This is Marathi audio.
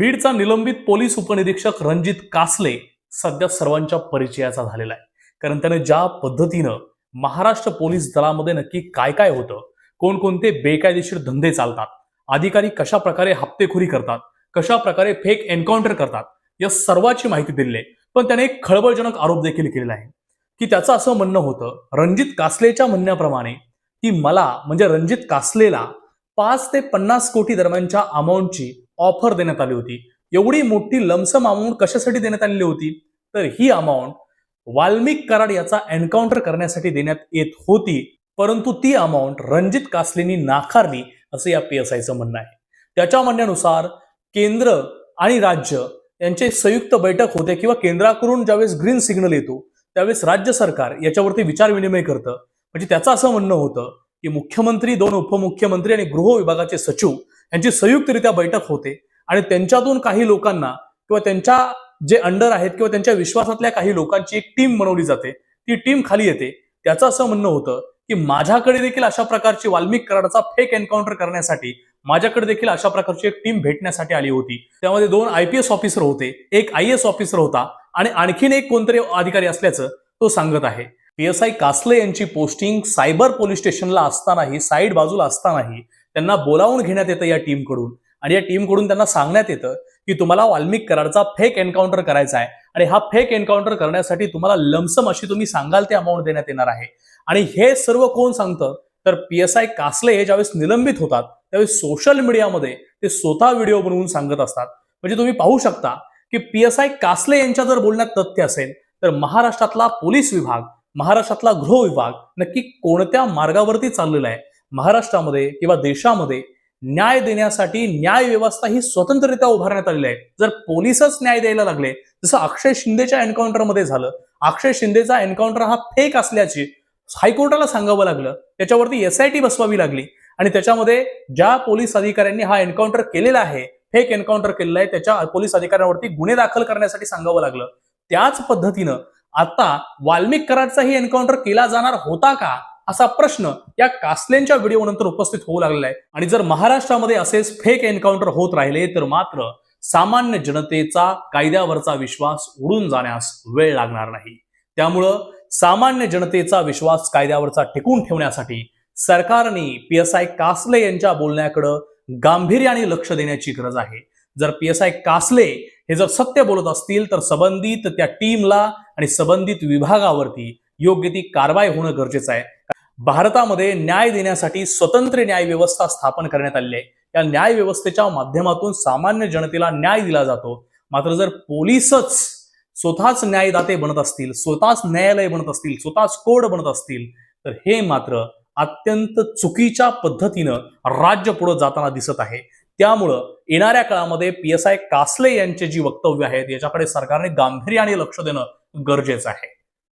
बीडचा निलंबित पोलीस उपनिरीक्षक रणजित कासले सध्या सर्वांच्या परिचयाचा झालेला आहे. कारण त्याने ज्या पद्धतीनं महाराष्ट्र पोलीस दलामध्ये नक्की काय काय होतं कोणकोणते बेकायदेशीर धंदे चालतात अधिकारी कशा प्रकारे हप्तेखोरी करतात कशा प्रकारे फेक एन्काउंटर करतात या सर्वाची माहिती दिली आहे पण त्याने एक खळबळजनक आरोप देखील केलेला आहे. की त्याचं असं म्हणणं होतं रणजित कासलेच्या म्हणण्याप्रमाणे की मला म्हणजे रणजित कासलेला पाच ते पन्नास कोटी दरम्यानच्या अमाऊंटची ऑफर देण्यात आली होती. एवढी मोठी लमसम अमाऊंट कशासाठी देण्यात आलेली होती? तर ही अमाऊंट वाल्मिक कराड याचा एन्काउंटर करण्यासाठी देण्यात येत होती. परंतु ती अमाऊंट रणजित कासलेनी नाकारली असं या पी एस आयचं म्हणणं आहे. त्याच्या म्हणण्यानुसार केंद्र आणि राज्य यांचे संयुक्त बैठक होते किंवा केंद्राकडून ज्यावेळेस ग्रीन सिग्नल येतो त्यावेळेस राज्य सरकार याच्यावरती विचारविनिमय करतं. म्हणजे त्याचं असं म्हणणं होतं की मुख्यमंत्री दोन उपमुख्यमंत्री आणि गृह विभागाचे सचिव यांची संयुक्तरित्या बैठक होते. आणि त्यांच्यातून काही लोकांना किंवा त्यांच्या जे अंडर आहेत किंवा त्यांच्या विश्वासातल्या काही लोकांची एक टीम बनवली जाते. ती टीम खाली येते. त्याचं असं म्हणणं होतं की माझ्याकडे देखील अशा प्रकारची वाल्मिक कराडाचा फेक एन्काउंटर करण्यासाठी माझ्याकडे देखील अशा प्रकारची एक टीम भेटण्यासाठी आली होती. त्यामध्ये दोन आय पी एस ऑफिसर होते. एक आय एस ऑफिसर होता आणि आणखीन एक कोणतरी अधिकारी असल्याचं तो सांगत आहे. पी एस आय कासले यांची पोस्टिंग सायबर पोलीस स्टेशनला असतानाही साईड बाजूला असतानाही त्यांना बोलावून घेण्यात येतं या टीमकडून. आणि या टीमकडून त्यांना सांगण्यात येतं की तुम्हाला वाल्मिक कराडचा फेक एन्काउंटर करायचा आहे. आणि हा फेक एन्काउंटर करण्यासाठी तुम्हाला लमसम अशी तुम्ही सांगाल ते अमाऊंट देण्यात येणार आहे. आणि हे सर्व कोण सांगतं? तर पी एस आय कासले हे ज्यावेळेस निलंबित होतात त्यावेळेस सोशल मीडियामध्ये ते स्वतः व्हिडिओ बनवून सांगत असतात. म्हणजे तुम्ही पाहू शकता की पी एस आय कासले यांच्या जर बोलण्यात तथ्य असेल तर महाराष्ट्रातला पोलीस विभाग महाराष्ट्रातला गृह विभाग नक्की कोणत्या मार्गावरती चाललेला आहे? महाराष्ट्रामध्ये किंवा देशामध्ये न्याय देण्यासाठी न्याय व्यवस्था ही स्वतंत्ररित्या उभारण्यात आलेली आहे. जर पोलीसच न्याय द्यायला लागले जसं अक्षय शिंदेच्या एन्काउंटरमध्ये झालं अक्षय शिंदेचा एन्काउंटर हा फेक असल्याची हायकोर्टाला सांगावं लागलं त्याच्यावरती एस आय टी बसवावी लागली आणि त्याच्यामध्ये ज्या पोलीस अधिकाऱ्यांनी हा एन्काउंटर केलेला आहे फेक एन्काउंटर केलेला आहे त्याच्या पोलीस अधिकाऱ्यांवरती गुन्हे दाखल करण्यासाठी सांगावं लागलं. त्याच पद्धतीनं आता वाल्मिक कराडचाही एन्काउंटर केला जाणार होता का? असा प्रश्न या कासलेंच्या व्हिडिओ नंतर उपस्थित होऊ लागलेला आहे. आणि जर महाराष्ट्रामध्ये असेच फेक एन्काउंटर होत राहिले तर मात्र सामान्य जनतेचा कायद्यावरचा विश्वास उडून जाण्यास वेळ लागणार नाही. त्यामुळं सामान्य जनतेचा विश्वास कायद्यावरचा टिकून ठेवण्यासाठी सरकारने पी एस आय कासले यांच्या बोलण्याकडं गांभीर्याने लक्ष देण्याची गरज आहे. जर पी एस आय कासले हे जर सत्य बोलत असतील तर संबंधित त्या टीमला आणि संबंधित विभागावरती योग्य ती कारवाई होणं गरजेचं आहे. भारतामध्ये न्याय देण्यासाठी स्वतंत्र न्याय व्यवस्था स्थापन करण्यात आली आहे. या न्याय व्यवस्थेच्या माध्यमातून सामान्य जनतेला न्याय दिला जातो. मात्र जर पोलीसच स्वतःच न्यायदाते बनत असतील स्वतःच न्यायालय बनत असतील स्वतःच कोड बनत असतील तर हे मात्र अत्यंत चुकीच्या पद्धतीनं राज्य पुढे जाताना दिसत आहे. त्यामुळं येणाऱ्या काळामध्ये पी एस आय कासले यांचे जी वक्तव्य आहेत याच्याकडे सरकारने गांभीर्याने लक्ष देणं गरजेचं आहे.